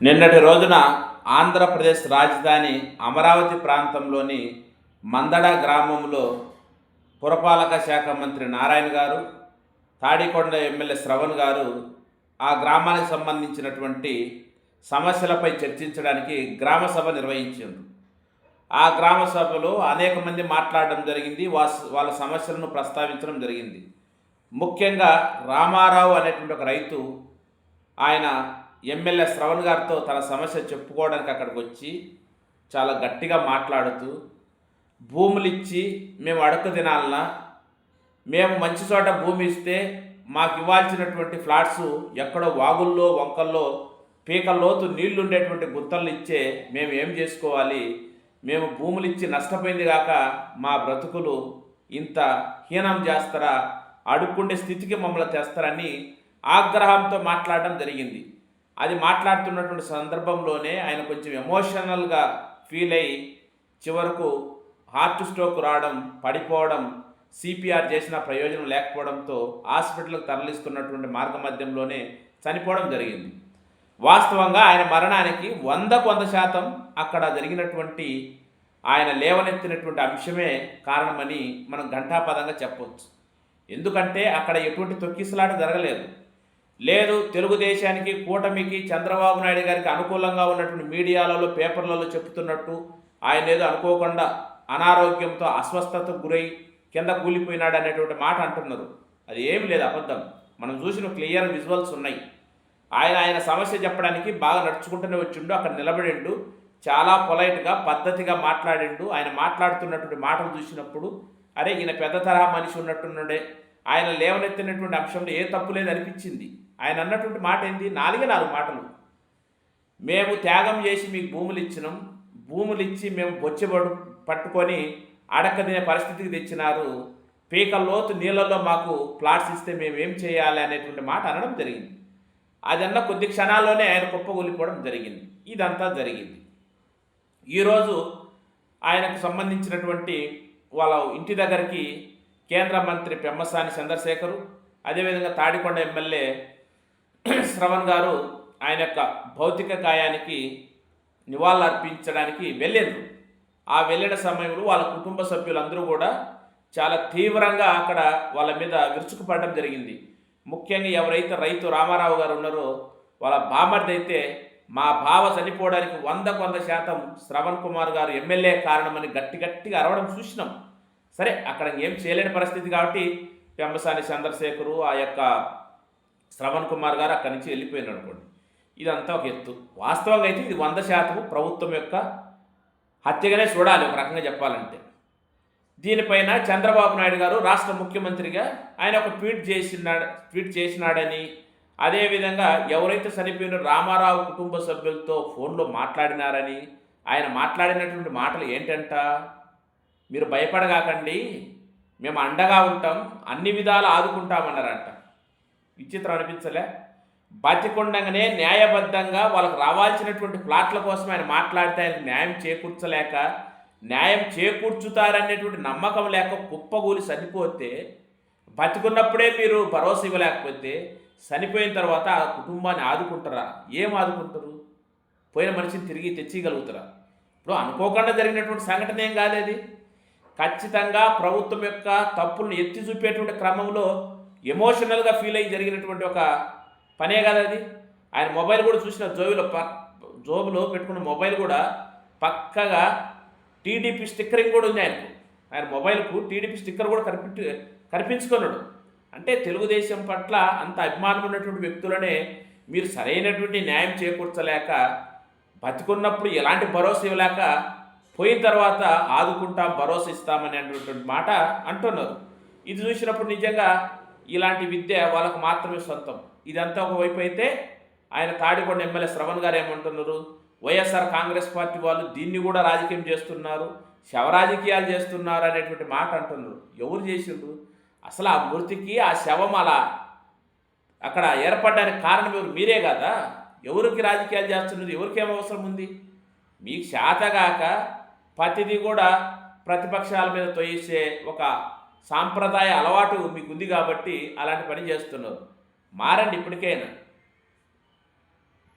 నిన్నటి రోజున ఆంధ్రప్రదేశ్ రాజధాని అమరావతి ప్రాంతంలోని మందడ గ్రామంలో పురపాలక శాఖ మంత్రి నారాయణ గారు తాడికొండ ఎమ్మెల్యే శ్రవణ్ గారు ఆ గ్రామానికి సంబంధించినటువంటి సమస్యలపై చర్చించడానికి గ్రామ సభ నిర్వహించారు ఆ గ్రామ సభలో అనేక మంది మాట్లాడడం జరిగింది వాళ్ళ సమస్యలను ప్రస్తావించడం జరిగింది. ముఖ్యంగా రామారావు అనేటువంటి ఒక రైతు ఆయన ఎమ్మెల్యే శ్రవణ్ గారితో తన సమస్య చెప్పుకోవడానికి అక్కడికి వచ్చి చాలా గట్టిగా మాట్లాడుతూ భూములు ఇచ్చి మేము అడుగు తినాలనా? మేము మంచి చోట భూమి ఇస్తే మాకు ఇవ్వాల్సినటువంటి ఫ్లాట్స్ ఎక్కడో వాగుల్లో వంకల్లో పీకల్లోతు నీళ్ళు ఉండేటువంటి గుంతలు ఇచ్చే మేము ఏం చేసుకోవాలి? మేము భూములు ఇచ్చి నష్టపోయింది కాక మా బ్రతుకులు ఇంత హీనం చేస్తారా? అడుక్కుండే స్థితికి మమ్మల్ని తెస్తారని ఆగ్రహంతో మాట్లాడడం జరిగింది. అది మాట్లాడుతున్నటువంటి సందర్భంలోనే ఆయన కొంచెం ఎమోషనల్గా ఫీల్ అయ్యి చివరకు హార్ట్ స్ట్రోక్ రావడం పడిపోవడం సిపిఆర్ చేసిన ప్రయోజనం లేకపోవడంతో హాస్పిటల్కి తరలిస్తున్నటువంటి మార్గ మధ్యంలోనే చనిపోవడం జరిగింది. వాస్తవంగా ఆయన మరణానికి వందకు వంద శాతం అక్కడ జరిగినటువంటి ఆయన లేవనెత్తినటువంటి అంశమే కారణమని మనం ఘంటాపదంగా చెప్పవచ్చు ఎందుకంటే అక్కడ ఎటువంటి తొక్కిసలాట జరగలేదు. లేదు తెలుగుదేశానికి కూటమికి చంద్రబాబు నాయుడు గారికి అనుకూలంగా ఉన్నటువంటి మీడియాలలో పేపర్లలో చెప్తున్నట్టు ఆయన ఏదో అనుకోకుండా అనారోగ్యంతో అస్వస్థతకు గురై కింద కూలిపోయినాడు అనేటువంటి మాట అంటున్నారు. అది ఏమి లేదు అబద్ధం. మనం చూసిన క్లియర్ విజువల్స్ ఉన్నాయి. ఆయన ఆయన సమస్య చెప్పడానికి బాగా నడుచుకుంటూనే వచ్చిండు అక్కడ నిలబడిండు చాలా పొలైట్గా పద్ధతిగా మాట్లాడిండు. ఆయన మాట్లాడుతున్నటువంటి మాటలు చూసినప్పుడు అరే ఈయన పెద్ద తరహా మనిషి ఉన్నట్టున్నాడే. ఆయన లేవనెత్తినటువంటి అంశంలో ఏ తప్పు లేదు అనిపించింది ఆయన అన్నటువంటి మాట ఏంది? నాలుగే నాలుగు మాటలు. మేము త్యాగం చేసి మీకు భూములు ఇచ్చినాం. భూములు ఇచ్చి మేము బొచ్చెబడు పట్టుకొని అడక్క పరిస్థితికి తెచ్చినారు. పీక లోతు నీళ్ళల్లో మాకు ప్లాట్స్ ఇస్తే మేము ఏం చేయాలి అనేటువంటి మాట అనడం జరిగింది. అదన్న కొద్ది క్షణాల్లోనే ఆయన కుప్పగొలిపోవడం జరిగింది. ఇదంతా జరిగింది. ఈరోజు ఆయనకు సంబంధించినటువంటి వాళ్ళ ఇంటి దగ్గరికి కేంద్ర మంత్రి పెమ్మసాని చంద్రశేఖరు అదేవిధంగా తాడికొండ ఎమ్మెల్యే శ్రవణ్ గారు ఆయన యొక్క భౌతిక గాయానికి నివాళులు అర్పించడానికి వెళ్ళారు ఆ వెళ్ళిన సమయంలో వాళ్ళ కుటుంబ సభ్యులందరూ కూడా చాలా తీవ్రంగా అక్కడ వాళ్ళ మీద విరుచుకుపడడం జరిగింది. ముఖ్యంగా ఎవరైతే రైతు రామారావు గారు ఉన్నారో వాళ్ళ బామర్ది అయితే మా బావ చనిపోవడానికి వందకు వంద శాతం శ్రవణ్ కుమార్ గారు ఎమ్మెల్యే కారణమని గట్టి గట్టిగా అరవడం చూసినాం. సరే అక్కడ ఏం చేయలేని పరిస్థితి కాబట్టి పెంబసాని చంద్రశేఖరు ఆ యొక్క శ్రవణ్ కుమార్ గారు అక్కడి నుంచి వెళ్ళిపోయినారు అనుకోండి. ఇదంతా ఒక ఎత్తు. వాస్తవంగా అయితే ఇది వంద శాతం ప్రభుత్వం యొక్క హత్యగానే చూడాలి ఒక రకంగా చెప్పాలంటే. దీనిపైన చంద్రబాబు నాయుడు గారు రాష్ట్ర ముఖ్యమంత్రిగా ఆయన ఒక ట్వీట్ చేసినాడు ట్వీట్ చేసినాడని అదేవిధంగా ఎవరైతే చనిపోయిన రామారావు కుటుంబ సభ్యులతో ఫోన్లో మాట్లాడినారని ఆయన మాట్లాడినటువంటి మాటలు ఏంటంట? మీరు భయపడగాకండి మేము అండగా ఉంటాం అన్ని విధాలు ఆదుకుంటామన్నారంట. విచిత్రం అనిపించలే. బతికుండగానే న్యాయబద్ధంగా వాళ్ళకు రావాల్సినటువంటి ప్లాట్ల కోసం ఆయన మాట్లాడితే ఆయనకు న్యాయం చేకూర్చలేక న్యాయం చేకూర్చుతారనేటువంటి నమ్మకం లేక కుప్పగూలి చనిపోతే బతికున్నప్పుడే మీరు భరోసా ఇవ్వలేకపోతే చనిపోయిన తర్వాత ఆ కుటుంబాన్ని ఆదుకుంటారా? ఏం ఆదుకుంటారు? పోయిన మనిషిని తిరిగి తెచ్చిగలుగుతారా ఇప్పుడు అనుకోకుండా జరిగినటువంటి సంఘటన ఏం కాలేదు? ఖచ్చితంగా ప్రభుత్వం యొక్క తప్పులను ఎత్తి చూపేటువంటి క్రమంలో ఎమోషనల్గా ఫీల్ అయ్యి జరిగినటువంటి ఒక పనే కదా అది. ఆయన మొబైల్ కూడా చూసిన జోబులో ప జోబులో పెట్టుకున్న మొబైల్ కూడా పక్కగా టీడీపీ స్టిక్కరింగ్ కూడా ఉంది ఆయనకు. ఆయన మొబైల్కు టీడీపీ స్టిక్కర్ కూడా కనిపి కనిపించుకున్నాడు. అంటే తెలుగుదేశం పట్ల అంత అభిమానం ఉన్నటువంటి వ్యక్తులనే మీరు సరైనటువంటి న్యాయం చేకూర్చలేక బతికున్నప్పుడు ఎలాంటి భరోసా ఇవ్వలేక పోయిన తర్వాత ఆదుకుంటాం భరోసా ఇస్తామని మాట అంటున్నారు. ఇది చూసినప్పుడు నిజంగా ఇలాంటి విద్య వాళ్ళకు మాత్రమే సొంతం. ఇదంతా ఒకవైపు అయితే ఆయన తాడికొండ ఎమ్మెల్యే శ్రవణ్ గారు ఏమంటున్నారు? వైఎస్ఆర్ కాంగ్రెస్ పార్టీ వాళ్ళు దీన్ని కూడా రాజకీయం చేస్తున్నారు శవరాజకీయాలు చేస్తున్నారు అనేటువంటి మాట అంటున్నారు. ఎవరు చేసిండ్రు? అసలు ఆ మృతికి ఆ శవం అలా అక్కడ ఏర్పడడానికి కారణం ఎవరు? మీరే కదా? ఎవరికి రాజకీయాలు చేస్తున్నారు? ఎవరికి అవసరం ఉంది? మీకు శాతగాక ప్రతిదీ కూడా ప్రతిపక్షాల మీద తొయ్యేసే ఒక సాంప్రదాయ అలవాటు మీకు ఉంది కాబట్టి అలాంటి పని చేస్తున్నారు. మారండి ఇప్పటికైనా.